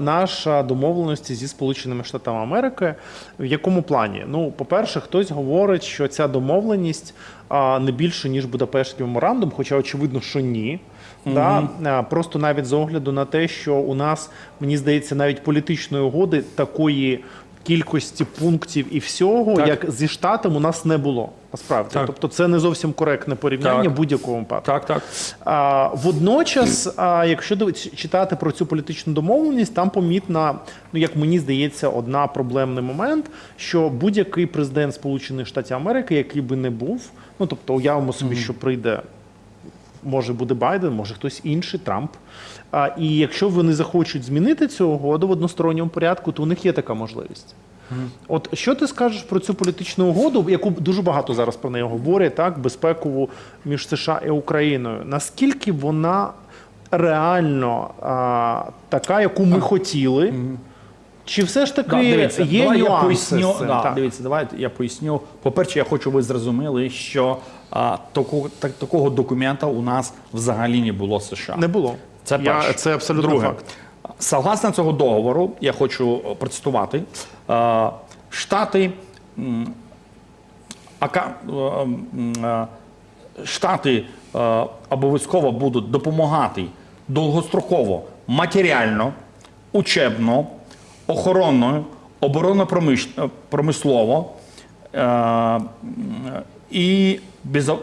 наша домовленості зі Сполученими Штатами Америки. В якому плані? Ну, по-перше, хтось говорить, що ця домовленість не більше ніж Будапештський меморандум, хоча очевидно, що ні. Да? Просто навіть з огляду на те, що у нас, мені здається, навіть політичної угоди такої кількості пунктів і всього, Так. як зі штатом, у нас не було. Насправді, Так. тобто, це не зовсім коректне порівняння будь-якому випадку. Так, так. А, водночас, а, якщо читати про цю політичну домовленість, там помітна, ну як мені здається, одна проблемний момент, що будь-який президент Сполучених Штатів Америки, який би не був, ну тобто уявимо собі, що прийде. Може буде Байден, може хтось інший, Трамп. А, і якщо вони захочуть змінити цю угоду в односторонньому порядку, то у них є така можливість. От що ти скажеш про цю політичну угоду, яку дуже багато зараз про неї говорять, так безпекову між США і Україною? Наскільки вона реально а, така, яку ми хотіли? Чи все ж таки Да, дивіться, є давай я поясню. з цим? Да, Так. дивіться, давайте я поясню. По-перше, я хочу, ви зрозуміли, що а, такого, так, такого документа у нас взагалі не було в США. Не було. Це Я, це абсолютно Друге, факт. Согласно цього договору, я хочу е, процитувати. е, Штати ака- е, е, Штати обов'язково будуть допомагати довгостроково матеріально, учебно, охоронно, оборонно-промислово е, і безо-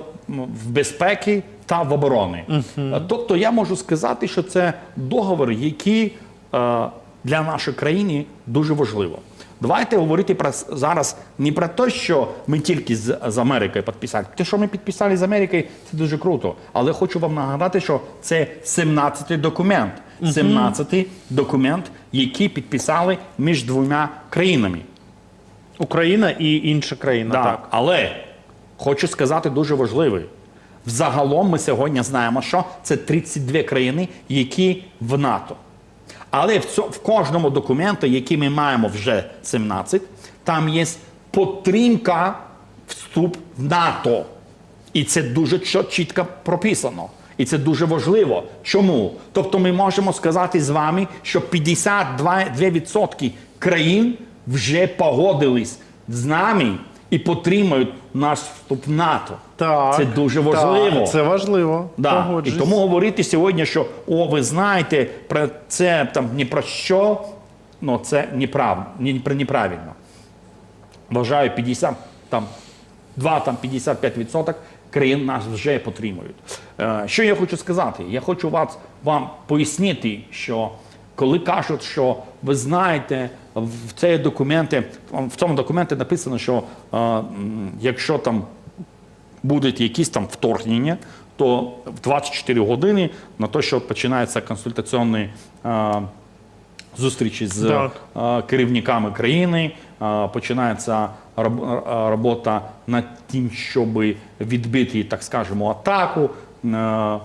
в безпеки та в оборони. Е, Тобто я можу сказати, що це договор, який е, для нашої країни дуже важливо. Давайте говорити про зараз не про те, що ми тільки з, з Америкою підписали. Те, що ми підписали з Америкою, це дуже круто. Але хочу вам нагадати, що це 17-й документ. 17-й документ, який підписали між двома країнами. Україна і інша країна. Да. Так. Але хочу сказати дуже важливе. Взагалом ми сьогодні знаємо, що це 32 країни, які в НАТО. Але в, цьо- в кожному документі, який ми маємо вже 17, там є підтримка вступ в НАТО. І це дуже чітко прописано. І це дуже важливо. Чому? Тобто ми можемо сказати з вами, що 52% країн вже погодились з нами і підтримують наш вступ в НАТО. Так, це дуже важливо. Так, це важливо. Да. І тому говорити сьогодні, що о, ви знаєте, про це там ні про що, ну це неправ, ні, неправильно. Вважаю, 50, там, 2, там, 55% країн нас вже підтримують. Е, що я хочу сказати? Я хочу вас, вам пояснити, що коли кажуть, що ви знаєте, в цей документі, в цьому документі написано, що е, якщо там будуть якісь там вторгнення, то в 24 години на те, що починається консультаційний е, зустрічі з Так. керівниками країни, починається роб- робота над тим, щоб відбити, так скажемо, атаку. Е,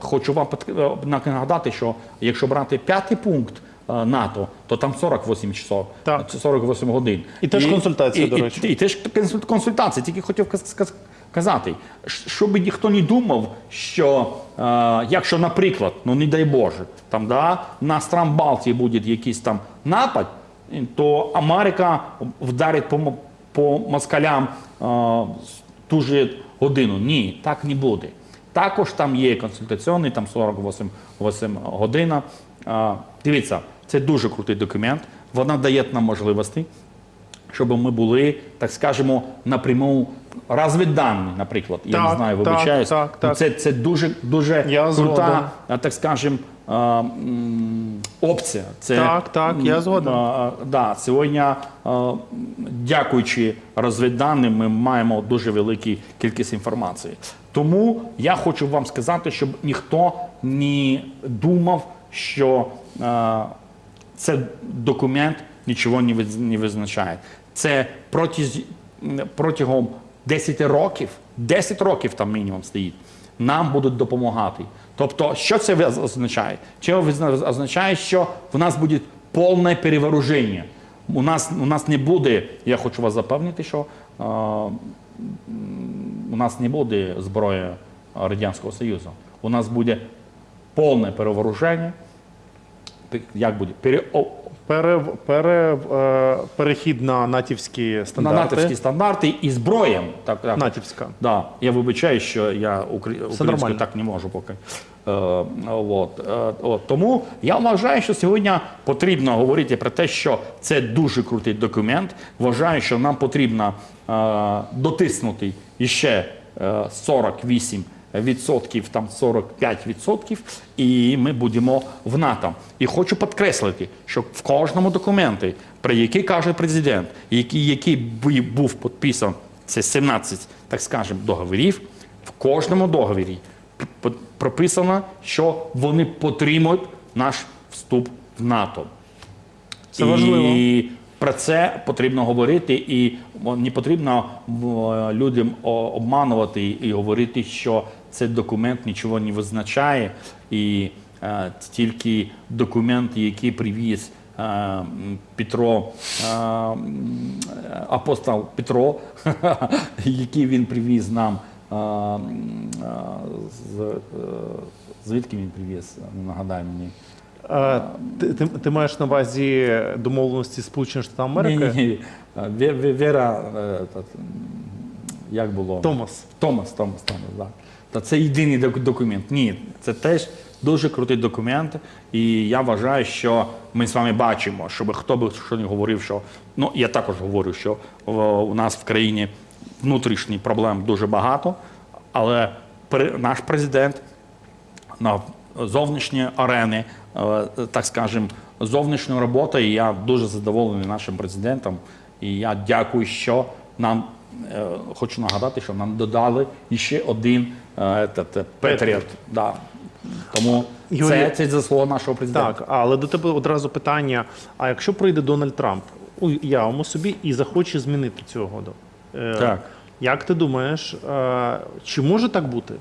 Хочу вам е, нагадати, що якщо брати п'ятий пункт е, НАТО, то там 48 часов, Так. це 48 годин. І теж консультація, і, до і- речі. і теж консуль- консультації, тільки хотів каз- каз- казати, щоб ніхто не думав, що е, якщо, наприклад, ну не дай Боже, там да, на стран Балтії буде якийсь там напад, то Америка вдарить по, по москалям е, ту же годину. Ні, так не буде. Також там є консультаційний, там 48 8 година. Е, дивіться, це дуже крутий документ. Вона дає нам можливості щоб ми були, так скажемо, напряму розвіддані, наприклад. Я не Так, знаю, так, вибачаюсь. так, Ну, так. Це, це дуже, дуже Я крута, а, так скажемо, опція. Це, Так, так, я згоден. а, да, сьогодні, а, дякуючи розвідданим, ми маємо дуже велику кількість інформації. Тому я хочу вам сказати, щоб ніхто не думав, що а, це документ нічого не визначає. Це протягом 10 років, 10 років там мінімум стоїть, нам будуть допомагати. Тобто, що це означає? Це означає, що в нас буде повне перевороження. У нас, у нас не буде, я хочу вас запевнити, що м, у нас не буде зброї Радянського Союзу. У нас буде повне перевооруження, як буде? Пере, Пере, пере, е, перехід на натівські на стандарти. стандарти і зброєм. Так, так. Натівська. Да, я вибачаю, що я укр... українською нормально. так не можу поки. Е, от, е, от. Тому я вважаю, що сьогодні потрібно говорити про те, що це дуже крутий документ. Вважаю, що нам потрібно е, дотиснути іще е, 48 відсотків, там 45 відсотків, і ми будемо в НАТО. І хочу підкреслити, що в кожному документі, про який каже президент, який, який був підписан, це 17, так скажемо, договорів, в кожному договорі прописано, що вони підтримують наш вступ в НАТО. Це важливо. І про це потрібно говорити, і не потрібно людям обманувати і говорити, що цей документ нічого не визначає, і е, тільки документ, який привіз е, Петро, е, апостол Петро, який він привіз нам. е, е, звідки він привіз? Нагадай мені. Е, ти, ти, ти маєш на увазі домовленості Сполучених Штатів Америки? Ні, ні, ні. Ве- Ве- Вера, е, як було? Томас. Томас, Томас, Томас, да. Та це єдиний документ. Ні, це теж дуже крутий документ. І я вважаю, що ми з вами бачимо, щоб хто би що не говорив, що ну я також говорю, що у нас в країні внутрішніх проблем дуже багато, але пре- наш президент на зовнішні арени, е, так скажемо, зовнішня робота. І я дуже задоволений нашим президентом. І я дякую, що нам хочу нагадати, що нам додали ще один е, Петріот. Да. Тому Юрій- це, це заслуга нашого президента. Так, але до тебе одразу питання: а якщо прийде Дональд Трамп, у явому собі, і захоче змінити цю угоду? Е, Так. Як ти думаєш, е, чи може так бути?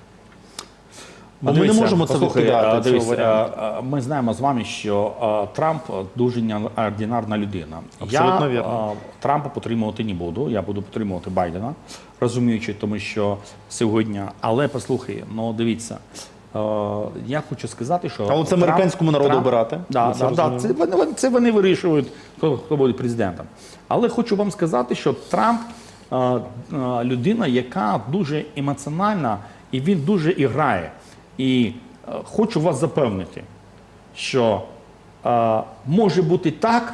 Ми не можемо це викидати. а, цього а, а, Ми знаємо з вами, що а, Трамп дуже неординарна людина. Абсолютно я вірно. а, Трампа підтримувати не буду. Я буду підтримувати Байдена, розуміючи, тому що сьогодні. Але послухай, ну дивіться. Я хочу сказати, що Але це американському народу обирати. Да, це да, це, вони, це вони вирішують, хто, хто буде президентом. Але хочу вам сказати, що Трамп людина, яка дуже емоціональна, і він дуже іграє. І е, хочу вас запевнити, що е, може бути так,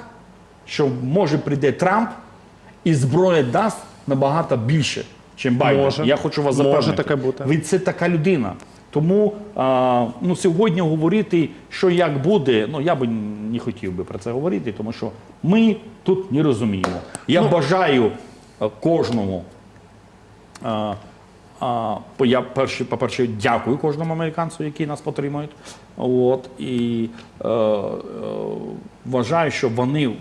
що може прийде Трамп і зброя дасть набагато більше, ніж Байден. Може. Я хочу вас Може запевнити. таке бути. Ви це така людина. Тому а, ну, сьогодні говорити, що як буде, ну я би не хотів би про це говорити, тому що ми тут не розуміємо. Я Ну, бажаю кожному. А, по- я перші по-перше, дякую кожному американцю, який нас підтримують. От, і е, е, вважаю, що вони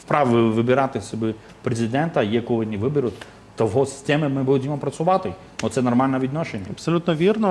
вправі вибирати собі президента, якого не виберуть, того з цими ми будемо працювати. Оце нормальне відношення. Абсолютно вірно.